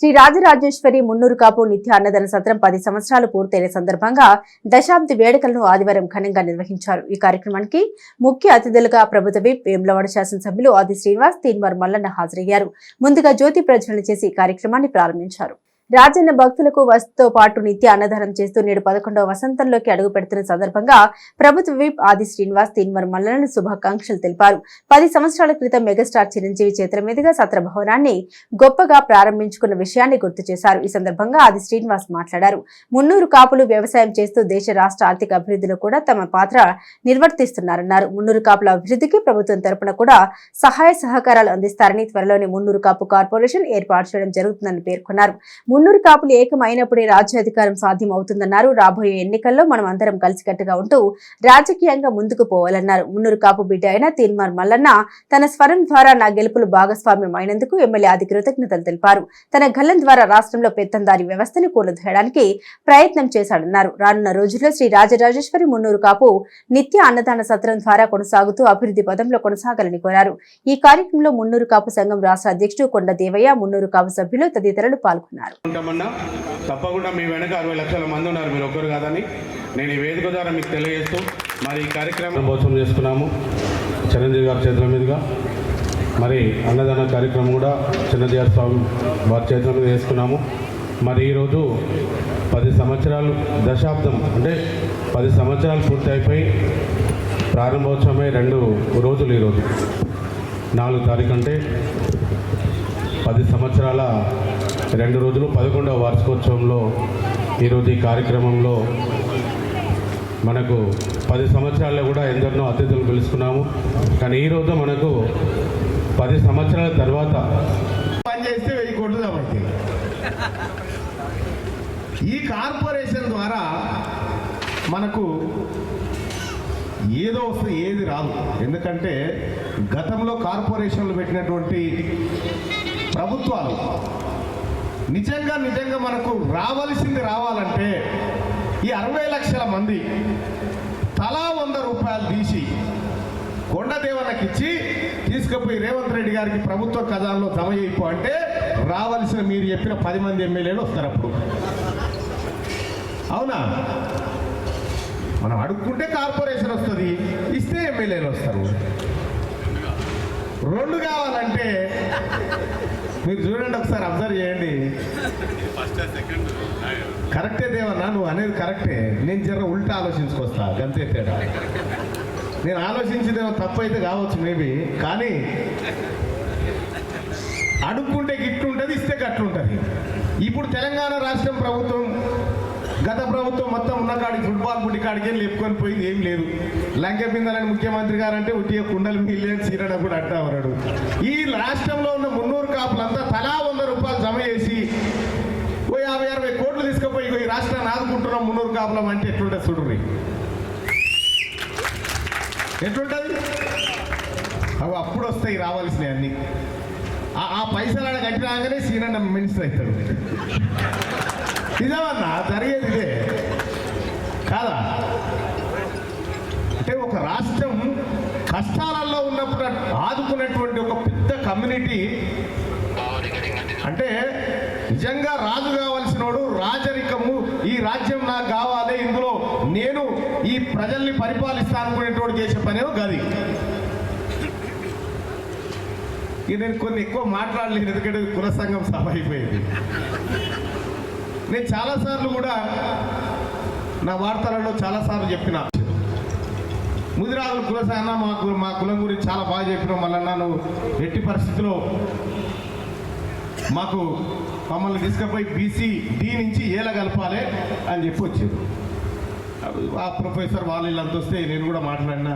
శ్రీ రాజరాజేశ్వరి మున్నూరు కాపు నిత్య అన్నదాన సత్రం పది సంవత్సరాలు పూర్తయిన సందర్భంగా దశాబ్ది వేడుకలను ఆదివారం ఘనంగా నిర్వహించారు. ఈ కార్యక్రమానికి ముఖ్య అతిథులుగా ప్రభుత్వ విప్ వేములవాడ శాసనసభ్యులు ఆది శ్రీనివాస్ తీన్మార్ మల్లన్న హాజరయ్యారు. ముందుగా జ్యోతి ప్రజ్వలన చేసి ఈ కార్యక్రమాన్ని ప్రారంభించారు. రాజన్న భక్తులకు వసతితో పాటు నిత్య అన్నదానం చేస్తూ నేడు పదకొండవ వసంతంలోకి అడుగు పెడుతున్న సందర్భంగా ప్రభుత్వ విప్ ఆది శ్రీనివాస్ తీన్వర్ మల్లన శుభాకాంక్షలు తెలిపారు. పది సంవత్సరాల క్రితం మెగాస్టార్ చిరంజీవి చేతుల మీదుగా సత్ర భవనాన్ని గొప్పగా ప్రారంభించుకున్న విషయాన్ని గుర్తు చేశారు. ఈ సందర్భంగా ఆది శ్రీనివాస్ మాట్లాడారు. మున్నూరు కాపులు వ్యవసాయం చేస్తూ దేశ రాష్ట్ర ఆర్థిక అభివృద్ధిలో కూడా తమ పాత్ర నిర్వర్తిస్తున్నారన్నారు. మున్నూరు కాపుల అభివృద్ధికి ప్రభుత్వం తరపున కూడా సహాయ సహకారాలు అందిస్తారని త్వరలోనే మున్నూరు కాపు కార్పొరేషన్ ఏర్పాటు చేయడం జరుగుతుందని పేర్కొన్నారు. మున్నూరు కాపులు ఏకమైనప్పుడే రాజ్యాధికారం సాధ్యం అవుతుందన్నారు రాబోయే ఎన్నికల్లో మనం అందరం కలిసికట్టుగా ఉంటూ రాజకీయంగా ముందుకు పోవాలన్నారు. మున్నూరు కాపు బిడ్డ అయిన తీన్మార్ మల్లన్న తన స్వరం ద్వారా నా గెలుపులు భాగస్వామ్యం అయినందుకు ఎమ్మెల్యే ఆది కృతజ్ఞతలు తెలిపారు. తన గల్లం ద్వారా రాష్ట్రంలో పెత్తందారి వ్యవస్థను కూలదోయడానికి ప్రయత్నం చేశాడన్నారు. రానున్న రోజుల్లో శ్రీ రాజరాజేశ్వరి మున్నూరు కాపు నిత్య అన్నదాన సత్రం ద్వారా కొనసాగుతూ అభివృద్ధి పదంలో కొనసాగాలని కోరారు. ఈ కార్యక్రమంలో మున్నూరు కాపు సంఘం రాష్ట్ర అధ్యక్షుడు కొండ దేవయ్య మున్నూరు కాపు సభ్యులు తదితరులు పాల్గొన్నారు. ఉంటామన్నా తప్పకుండా మీ వెనక అరవై లక్షల మంది ఉన్నారు మీరు ఒక్కరు కాదని. నేను ఈ వేదిక ద్వారా మీకు తెలియజేస్తూ మరి ఈ కార్యక్రమం కోసం చేసుకున్నాము చిరంజీవి గారి చేతుల మీదుగా. మరి అన్నదాన కార్యక్రమం కూడా చిన్నజీవ స్వామి వారి చేతుల మీద చేసుకున్నాము. మరి ఈరోజు పది సంవత్సరాలు దశాబ్దం అంటే పది సంవత్సరాలు పూర్తి అయిపోయి ప్రారంభోత్సవమే రెండు రోజులు ఈరోజు. నాలుగు తారీఖు అంటే పది సంవత్సరాల రెండు రోజులు పదకొండవ వార్షికోత్సవంలో ఈరోజు ఈ కార్యక్రమంలో మనకు పది సంవత్సరాల్లో కూడా ఎందరినో అతిథులు పిలుచుకున్నాము కానీ ఈరోజు మనకు పది సంవత్సరాల తర్వాత పని చేస్తే వెయ్యి కోట్లు కాబట్టి. ఈ కార్పొరేషన్ ద్వారా మనకు ఏదో వస్తే ఏది రాదు. ఎందుకంటే గతంలో కార్పొరేషన్లు పెట్టినటువంటి ప్రభుత్వాలు నిజంగా నిజంగా మనకు రావాల్సింది రావాలంటే ఈ అరవై లక్షల మంది తలా వంద రూపాయలు తీసి కొండదేవనకిచ్చి తీసుకుపోయి రేవంత్ రెడ్డి గారికి ప్రభుత్వ ఖజానాలో జమ చేయకు అంటే రావాల్సిన మీరు చెప్పిన పది మంది ఎమ్మెల్యేలు వస్తారు అప్పుడు. అవునా? మనం అడుక్కుంటే కార్పొరేషన్ వస్తుంది ఇస్తే ఎమ్మెల్యేలు వస్తారు. రెండు కావాలంటే మీరు చూడండి ఒకసారి అబ్జర్వ్ చేయండి. కరెక్టే దేవన్నా నువ్వు అనేది కరెక్టే. నేను జర ఉల్టా ఆలోచించుకొస్తా గంతే తేడా. నేను ఆలోచించిందేమో తప్పు అయితే కావచ్చు మేబీ కానీ అడుక్కుంటే గిట్లుంటుంది ఇస్తే గట్లుంటుంది ఇప్పుడు తెలంగాణ రాష్ట్రం ప్రభుత్వం గత ప్రభుత్వం మొత్తం ఉన్న కాడికి ఫుట్బాల్ పుట్టి కాడికి వెళ్ళి లేపుకొని పోయింది ఏం లేదు. లంక పిందలని ముఖ్యమంత్రి గారు అంటే ఉట్టి కుండలు మిలియన్ సీరడం కూడా అట్టా ఈ రాష్ట్రంలో ఉన్న మున్నూరు కాపులంతా తలా వంద రూపాయలు జమ చేసి ఓ యాభై అరవై కోట్లు తీసుకుపోయి ఈ రాష్ట్రాన్ని ఆదుకుంటున్నాం మున్నూరు కాపులం అంటే ఎట్లుంటుంది చూడరు ఎట్లుంటుంది? అవి అప్పుడు వస్తాయి రావాల్సినవి అన్నీ. ఆ- పైసలు ఆడ కట్టి సీనన్న మినిస్టర్ అవుతాడు. నిజమన్నా జరిగేది ఇదే. కాదా? అంటే ఒక రాష్ట్రం కష్టాలలో ఉన్నప్పుడు ఆదుకునేటువంటి ఒక పెద్ద కమ్యూనిటీ అంటే నిజంగా రాజు కావలసినోడు రాజరికము ఈ రాజ్యం నాకు కావాలి ఇందులో నేను ఈ ప్రజల్ని పరిపాలిస్తా అనుకునేటోడు చేసే పనేమో గది. ఇక నేను కొన్ని ఎక్కువ మాట్లాడలేదు ఎందుకంటే ఇది కుల సంఘం సభ అయిపోయింది. నేను చాలాసార్లు కూడా నా వార్తలలో చాలాసార్లు చెప్పిన. ముదిరాజుల కులసాన మా మా కులం గురించి చాలా బాగా చెప్పినావు మళ్ళీ నువ్వు ఎట్టి పరిస్థితిలో మాకు మమ్మల్ని తీసుకుపోయి బీసీ డి నుంచి ఏల కలపాలి అని చెప్పి వచ్చారు. ఆ ప్రొఫెసర్ వాళ్ళు వీళ్ళంతా వస్తే నేను కూడా మాట్లాడినా.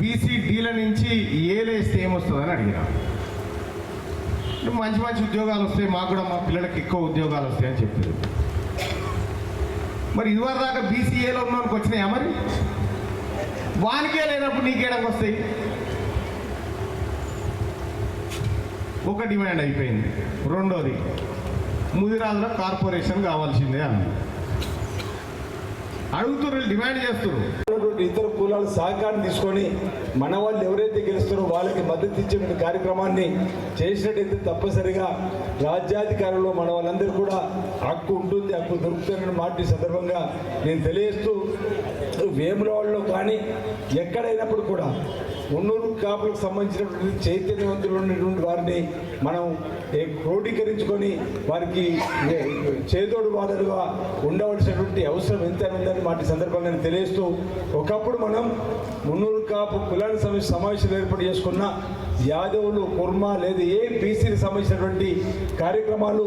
బీసీ డీల నుంచి ఏలేస్తే ఏమొస్తుందని అడిగినా. మంచి మంచి ఉద్యోగాలు వస్తాయి మాకు కూడా మా పిల్లలకి ఎక్కువ ఉద్యోగాలు వస్తాయని చెప్పారు. మరి ఇదివరకు దాకా బీసీఏలో ఉన్నవానికి వచ్చినాయా మరి? వానికే లేనప్పుడు నీకేడానికి వస్తాయి? ఒక డిమాండ్ అయిపోయింది. రెండోది ముదిరాజులో కార్పొరేషన్ కావాల్సిందే అన్నది అడుగుతున్నారు డిమాండ్ చేస్తున్నారు ఇతర కులాల సహకారం తీసుకొని మన వాళ్ళు ఎవరైతే గెలుస్తారో వాళ్ళకి మద్దతు ఇచ్చే కార్యక్రమాన్ని చేసినట్టయితే తప్పనిసరిగా రాజ్యాధికారంలో మన వాళ్ళందరూ కూడా హక్కు ఉంటుంది హక్కు దొరుకుతుందని మాట సందర్భంగా నేను తెలియజేస్తూ వేములవాడలో కానీ ఎక్కడైనప్పుడు కూడా ఉన్నూరు కాపులకు సంబంధించినటువంటి చైతన్యవంతులు ఉన్నటువంటి వారిని మనం క్రోడీకరించుకొని వారికి ఏ- చేదోడు వాదడుగా ఉండవలసినటువంటి అవసరం ఎంత ఉందని వాటి సందర్భంగా నేను తెలియజేస్తూ ఒకప్పుడు మనం మున్నూరు కాపు కులానికి సంబంధించిన సమావేశాలు ఏర్పాటు చేసుకున్న యాదవులు కుర్మా లేదా ఏ బీసీకి సంబంధించినటువంటి కార్యక్రమాలు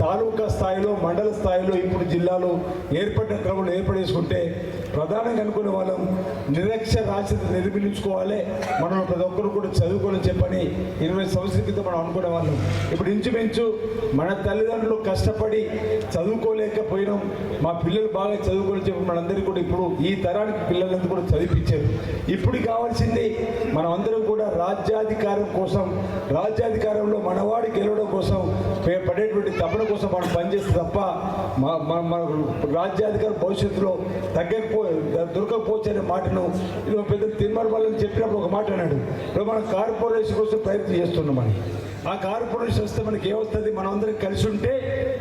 తాలూకా స్థాయిలో మండల స్థాయిలో ఇప్పుడు జిల్లాలో ఏర్పడిన క్రమంలో ఏర్పాటు చేసుకుంటే ప్రధానంగా అనుకునే వాళ్ళం నిరక్షరాస్యత నిర్మించుకోవాలి మనం ప్రతి ఒక్కరు కూడా చదువుకోవాలని చెప్పని ఇరవై సంవత్సరాల క్రితం మనం అనుకునే వాళ్ళం. ఇప్పుడు ఇంచుమించు మన తల్లిదండ్రులు కష్టపడి చదువుకోలేకపోయినాం మా పిల్లలు బాగా చదువుకొని చెప్పి మనందరికీ కూడా ఇప్పుడు ఈ తరానికి పిల్లలందరూ కూడా చదివించారు. ఇప్పుడు కావాల్సింది మనం అందరం కూడా రాజ్యాధికారం కోసం రాజ్యాధికారంలో మనవాడి గెలవడం కోసం పడేటువంటి తపన కోసం మనం పనిచేస్తే తప్ప మా మన మన రాజ్యాధికారం భవిష్యత్తులో తగ్గకపో దొరకకపోవచ్చు అనే మాటను పెద్ద తిరుమల చెప్పినప్పుడు ఒక మాట అన్నాడు. ఇప్పుడు మనం కార్పొరేషన్ కోసం ప్రయత్నం చేస్తున్నామని ఆ కార్పొరేషన్ వస్తే మనకి ఏమొస్తుంది? మనం అందరం కలిసి ఉంటే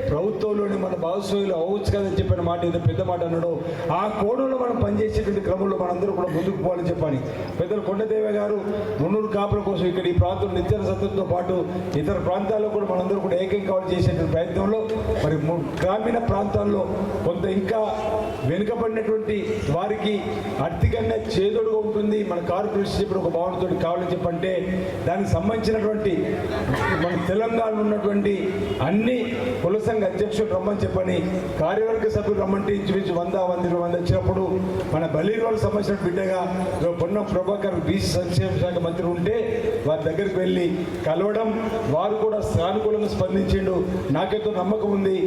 ప్రభుత్వంలోని మన భాగస్వాములు అవ్వచ్చు కదని చెప్పిన మాట ఏదో పెద్ద మాట అన్నాడు ఆ కోణంలో మనం పనిచేసేటువంటి క్రమంలో మనందరూ కూడా ముందుకు పోవాలని చెప్పాలి. పెద్దలు కొండదేవ గారు మున్నూరు కాపుల కోసం ఇక్కడ ఈ ప్రాంతం నిత్య సత్తులతో పాటు ఇతర ప్రాంతాల్లో కూడా మనందరూ కూడా ఏకం కావాలి చేసేటువంటి ప్రయత్నంలో మరి గ్రామీణ ప్రాంతాల్లో కొంత ఇంకా వెనుకబడినటువంటి వారికి ఆర్థికంగా చేదోడుగా ఉంటుంది. మన కార్పొరేషన్ ఇప్పుడు ఒక భావనతో కావాలని చెప్పంటే దానికి సంబంధించినటువంటి మన తెలంగాణలో ఉన్నటువంటి అన్ని కుల సంఘ అధ్యక్షుడు రమ్మని చెప్పని కార్యవర్గ సభ్యులు రమ్మంటే ఇంచుమించు వంద వంద ఇరవై మంది వచ్చినప్పుడు మన బలీరోలకు సంబంధించిన బిడ్డగా పొన్న ప్రభాకర్ బీసీ సంక్షేమ శాఖ మంత్రి ఉంటే వారి దగ్గరికి వెళ్ళి కలవడం వారు కూడా సానుకూలంగా స్పందించిండు. నాకెంతో నమ్మకం ఉంది.